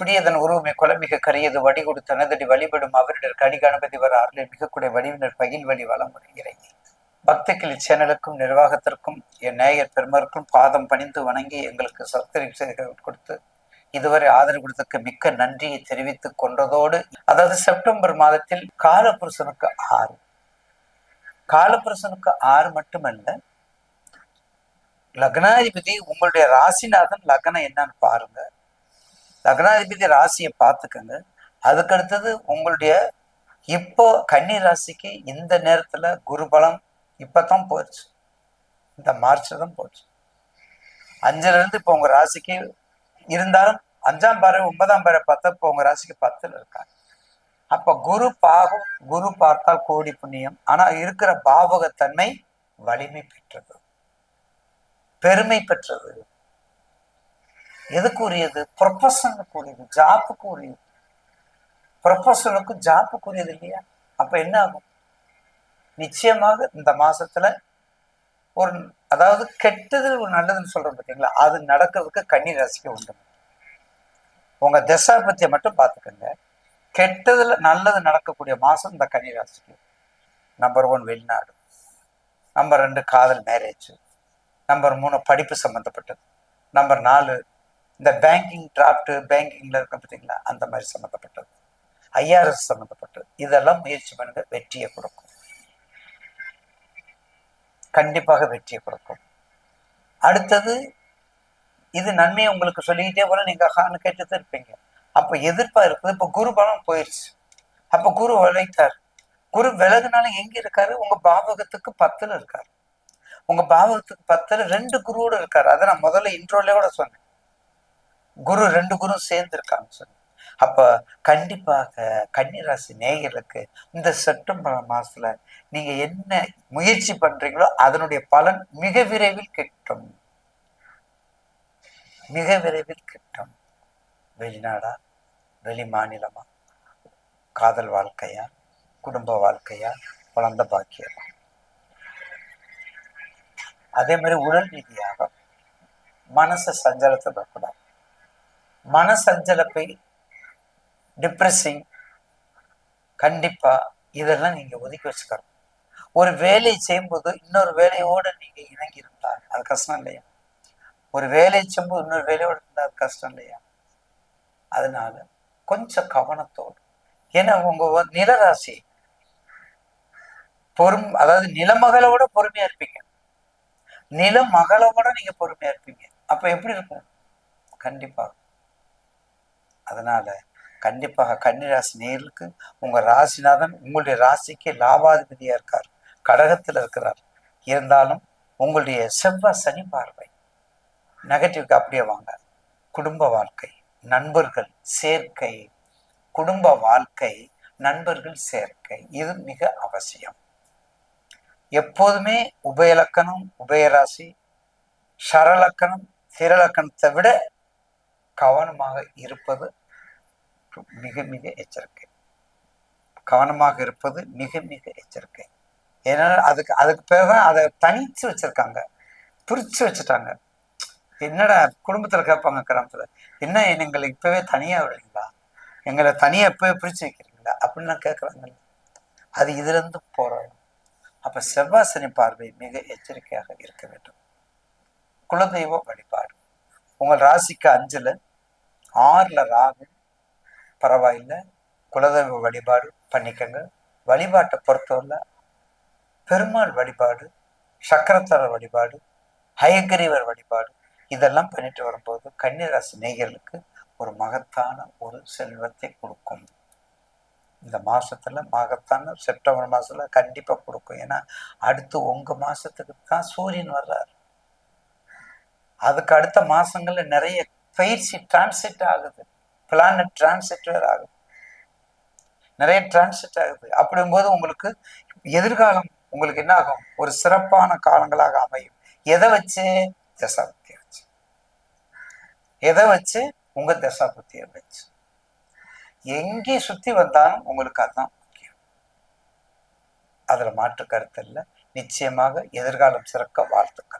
புதியதன் உருவமை குலமிக கரியது வடிகொடு தனதடி வழிபடும் அவரிடர் கடி கணபதி வர அருளில் மிகக்கூடிய வடிவினர் பகில் வழி வளம் வருகிறேன் பக்திக்கிளி இச்சேனலுக்கும் நிர்வாகத்திற்கும் என் நேயர் பெருமருக்கும் பாதம் பணிந்து வணங்கி எங்களுக்கு சப்ஸ்கிரைப் கொடுத்து இதுவரை ஆதரவு கொடுத்ததுக்கு மிக்க நன்றியை தெரிவித்துக் கொண்டதோடு அதாவது செப்டம்பர் மாதத்தில் காலபுருஷனுக்கு ஆறு. காலபுருஷனுக்கு ஆறு மட்டுமல்ல லக்னாதிபதி உங்களுடைய ராசிநாதன் லக்னம் என்னன்னு பாருங்க. லக்னாதிபதி ராசியை பார்த்துக்கங்க. அதுக்கு அடுத்தது உங்களுடைய இப்போ கன்னி ராசிக்கு இந்த நேரத்துல குருபலம் இப்பதான் போச்சு இந்த மார்ச்ல தான் போச்சு. அஞ்சுல இருந்து இப்போ உங்க ராசிக்கு இருந்தாலும் அஞ்சாம் பாறை ஒன்பதாம் பாறை பார்த்தா இப்போ உங்க ராசிக்கு பத்துல இருக்காங்க. அப்போ குரு பாகம் குரு பார்த்தால் கோடி புண்ணியம். ஆனா இருக்கிற பாவகத்தன்மை வலிமை பெற்றது. பெருமை பெற்றது. எதுக்கு உரியது ப்ரொஃபஷனுக்கு உரியது ஜாப்புக்கு உரியது ப்ரொஃபஷனுக்கு ஜாப்புக்கு உரியது இல்லையா? அப்ப என்ன ஆகும்? நிச்சயமாக இந்த மாசத்துல ஒரு அதாவது கெட்டது ஒரு நல்லதுன்னு சொல்றோம் பார்த்தீங்களா அது நடக்கிறதுக்கு கன்னி ராசிக்கு உண்டு. உங்க தசாபத்தியை மட்டும் பார்த்துக்கோங்க கெட்டதுல நல்லது நடக்கக்கூடிய மாசம் இந்த கன்னி ராசிக்கு. நம்பர் ஒன் வெளிநாடு. நம்பர் ரெண்டு காதல் மேரேஜ் நம்பர் மூணு படிப்பு சம்மந்தப்பட்டது நம்பர் நாலு இந்த பேங்கிங் டிராஃப்ட் பேங்கிங்ல இருக்க பார்த்தீங்களா? அந்த மாதிரி சம்மந்தப்பட்டது. ஐஆர்எஸ் சம்மந்தப்பட்டது. இதெல்லாம் முயற்சி பண்ணுங்க. வெற்றியை கொடுக்கும். கண்டிப்பாக வெற்றியை கொடுக்கும். அடுத்தது இது நன்மையை உங்களுக்கு சொல்லிக்கிட்டே போல நீங்க ஹான்னு கேட்டுதான் இருப்பீங்க. அப்ப எதிர்ப்பா இருக்குது. இப்ப குரு பலம் போயிடுச்சு அப்ப குரு விளைத்தார் குரு விலகுனாலும் எங்க இருக்காரு? உங்க பாவகத்துக்கு பத்துல இருக்காரு. உங்க பாவகத்துக்கு பத்துல ரெண்டு குருவோட இருக்காரு. அதை நான் முதல்ல இன்ட்ரோலே கூட சொன்னேன். குரு ரெண்டு குரு சேர்ந்து இருக்காங்க அப்போ அப்ப கண்டிப்பாக கன்னிராசி நேயர்களுக்கு இந்த செப்டம்பர் மாசத்துல நீங்க என்ன முயற்சி பண்றீங்களோ அதனுடைய பலன் மிக விரைவில் கிட்டும். மிக விரைவில் கிட்டும். வெளிநாடா? வெளி மாநிலமா? காதல் வாழ்க்கையா? குடும்ப வாழ்க்கையா? குழந்த பாக்கியமா? அதே மாதிரி உடல் ரீதியாக மனச சஞ்சலத்தை வரக்கூடாது மன சஞ்சலப்பை டிப்ரெஸிங் கண்டிப்பா இதெல்லாம் நீங்க ஒதுக்கி வச்சுக்கணும். ஒரு வேலையை செய்யும்போது இன்னொரு வேலையோட நீங்க இணங்கி இருந்தா அது கஷ்டம் இல்லையா? ஒரு வேலையை செய்யும்போது இன்னொரு வேலையோட இருந்தா அது கஷ்டம் இல்லையா? அதனால கொஞ்சம் கவனத்தோடு. ஏன்னா உங்க நிலராசி பொறும் அதாவது நிலமகளோட பொறுமையா இருப்பீங்க. நிலமகளோட நீங்க பொறுமையா இருப்பீங்க. அப்ப எப்படி இருக்கும்? கண்டிப்பாக அதனால கண்டிப்பாக கன்னிராசி நேர்களுக்கு உங்க ராசிநாதன் உங்களுடைய ராசிக்கு லாபாதிபதியா இருக்கார் கடகத்துல இருக்கிறார். இருந்தாலும் உங்களுடைய செவ்வாய் சனி பார்வை நெகட்டிவ்க்கு அப்படியே வாங்க. குடும்ப வாழ்க்கை நண்பர்கள் சேர்க்கை குடும்ப வாழ்க்கை நண்பர்கள் சேர்க்கை இது மிக அவசியம். எப்போதுமே உபயலக்கணம் உபயராசி சரலக்கணம் சிறலக்கணத்தை விட கவனமாக இருப்பது மிக மிக எச்சரிக்கை. கவனமாக இருப்பது மிக மிக எச்சரிக்கை. ஏன்னா அதுக்கு அதுக்கு பேர் தான் அதை தனிச்சு வச்சிருக்காங்க. பிரிச்சு வச்சுட்டாங்க. என்னடா குடும்பத்துல கேட்பாங்க கிராமத்துல என்ன எங்களை இப்பவே தனியா விடுறீங்களா? எங்களை தனியா இப்பவே பிரிச்சு வைக்கிறீங்களா? அப்படின்னு கேட்குறாங்க அது இதுல இருந்து போராடும். அப்ப செவ்வாசனி பார்வை மிக எச்சரிக்கையாக இருக்க வேண்டும். குலதெய்வ வழிபாடு. உங்கள் ராசிக்கு அஞ்சுல ஆறுல ராகு பரவாயில்ல. குலதெய்வ வழிபாடு பண்ணிக்கங்க. வழிபாட்டை பொறுத்தவரை பெருமாள் வழிபாடு சக்கரத்தர வழிபாடு ஹயகிரீவர் வழிபாடு இதெல்லாம் பண்ணிட்டு வரும்போது கன்னிராசி நேயர்களுக்கு ஒரு மகத்தான ஒரு செல்வத்தை கொடுக்கும். இந்த மாசத்துல மகத்தான செப்டம்பர் மாசத்துல கண்டிப்பா கொடுக்கும். ஏன்னா அடுத்து உங்க மாசத்துக்கு தான் சூரியன் வர்றாரு. அதுக்கு அடுத்த மாசங்கள்ல நிறைய பயிற்சி டிரான்சிட் ஆகுது. பிளானட் டிரான்சிட் வேற ஆகுது நிறைய டிரான்சிட் ஆகுது அப்படிங்கும்போது உங்களுக்கு எதிர்காலம் உங்களுக்கு என்ன ஆகும்? ஒரு சிறப்பான காலங்களாக அமையும். எதை வச்சு? தசாபத்தியை வச்சு. எதை வச்சு? உங்க தசாபத்தியை வச்சு. எங்கே சுத்தி வந்தாலும் உங்களுக்கு அதுதான் முக்கியம். அதுல மாற்று கருத்து இல்லை. நிச்சயமாக எதிர்காலம் சிறக்க வாழ்த்துக்கள்.